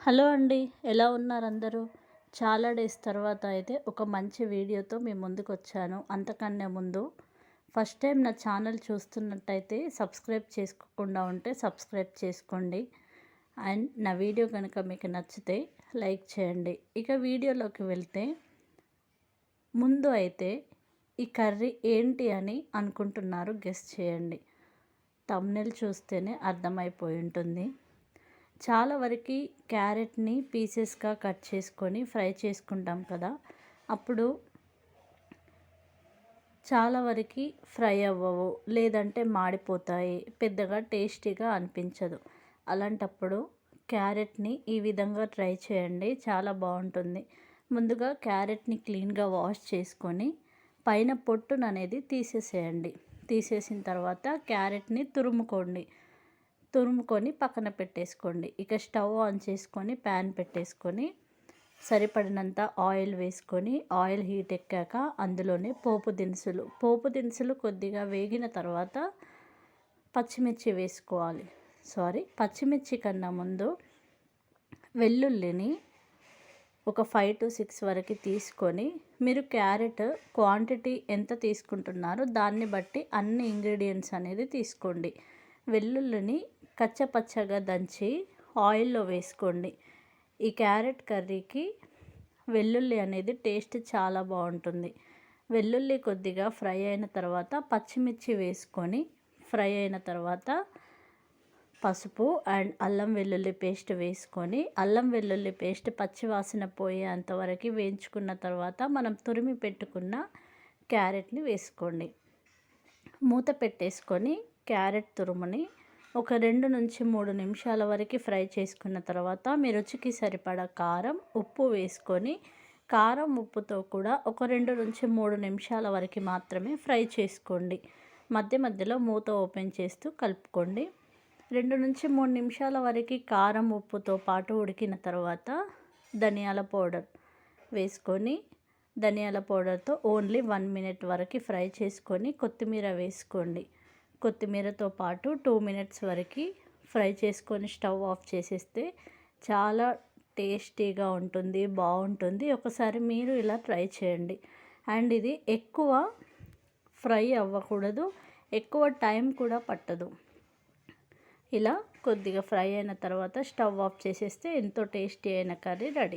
Hello అండి ఎలా ఉన్నారు అందరూ? చాలా డేస్ తర్వాత అయితే ఒక మంచి వీడియోతో మీ ముందుకు వచ్చాను అంతకన్నా ముందు ఫస్ట్ టైం నా ఛానల్ చూస్తున్నట్టయితే సబ్స్క్రైబ్ చేసుకోకుండా ఉంటే సబ్స్క్రైబ్ చేసుకోండి. అండ్ నా వీడియో కనుక మీకు నచ్చితే లైక్ చేయండి. ఇక వీడియోలోకి వెళ్తే ముందు అయితే ఈ కర్రీ ఏంటి అని అనుకుంటున్నారు గెస్ట్ చేయండి. తమ్నెల్ చూస్తేనే అర్థమైపోయి ఉంటుంది. చాలా వరకు క్యారెట్ని పీసెస్గా కట్ చేసుకొని ఫ్రై చేసుకుంటాం కదా. అప్పుడు చాలా వరకు ఫ్రై అవ్వవు లేదంటే మాడిపోతాయి పెద్దగా టేస్టీగా అనిపించదు. అలాంటప్పుడు క్యారెట్ని ఈ విధంగా ట్రై చేయండి చాలా బాగుంటుంది. ముందుగా క్యారెట్ని క్లీన్గా వాష్ చేసుకొని పైన పొట్టును అనేది తీసేసేయండి. తీసేసిన తర్వాత క్యారెట్ని తురుముకోండి. తురుముకొని పక్కన పెట్టేసుకోండి. ఇక స్టవ్ ఆన్ చేసుకొని ప్యాన్ పెట్టేసుకొని సరిపడినంత ఆయిల్ వేసుకొని ఆయిల్ హీట్ ఎక్కాక అందులోనే పోపు దినుసులు. పోపు దినుసులు కొద్దిగా వేగిన తర్వాత పచ్చిమిర్చి వేసుకోవాలి. సారీ పచ్చిమిర్చి కన్నా ముందు వెల్లుల్లిని ఒక ఫైవ్ టు సిక్స్ వరకు తీసుకొని మీరు క్యారెట్ క్వాంటిటీ ఎంత తీసుకుంటున్నారో దాన్ని బట్టి అన్ని ఇంగ్రీడియంట్స్ అనేది తీసుకోండి. వెల్లుల్లిని కచ్చపచ్చగా దంచి ఆయిల్లో వేసుకోండి. ఈ క్యారెట్ కర్రీకి వెల్లుల్లి అనేది టేస్ట్ చాలా బాగుంటుంది. వెల్లుల్లి కొద్దిగా ఫ్రై అయిన తర్వాత పచ్చిమిర్చి వేసుకొని ఫ్రై అయిన తర్వాత పసుపు అండ్ అల్లం వెల్లుల్లి పేస్ట్ వేసుకొని అల్లం వెల్లుల్లి పేస్ట్ పచ్చివాసన పోయేంతవరకు వేయించుకున్న తర్వాత మనం తురిమి పెట్టుకున్న క్యారెట్ని వేసుకోండి. మూత పెట్టేసుకొని క్యారెట్ తురుముని ఒక రెండు నుంచి మూడు నిమిషాల వరకు ఫ్రై చేసుకున్న తర్వాత మీ రుచికి సరిపడా కారం ఉప్పు వేసుకొని కారం ఉప్పుతో కూడా ఒక రెండు నుంచి మూడు నిమిషాల వరకు మాత్రమే ఫ్రై చేసుకోండి. మధ్య మధ్యలో మూత ఓపెన్ చేస్తూ కలుపుకోండి. రెండు నుంచి మూడు నిమిషాల వరకు కారం ఉప్పుతో పాటు ఉడికిన తర్వాత ధనియాల పౌడర్ వేసుకొని ధనియాల పౌడర్తో ఓన్లీ వన్ మినిట్ వరకు ఫ్రై చేసుకొని కొత్తిమీర వేసుకోండి. కొత్తిమీరతో పాటు టూ మినిట్స్ వరకు ఫ్రై చేసుకొని స్టవ్ ఆఫ్ చేసేస్తే చాలా టేస్టీగా ఉంటుంది బాగుంటుంది. ఒకసారి మీరు ఇలా ట్రై చేయండి. అండ్ ఇది ఎక్కువ ఫ్రై అవ్వకూడదు ఎక్కువ టైం కూడా పట్టదు. ఇలా కొద్దిగా ఫ్రై అయిన తర్వాత స్టవ్ ఆఫ్ చేసేస్తే ఎంతో టేస్టీ అయిన కర్రీ రెడీ.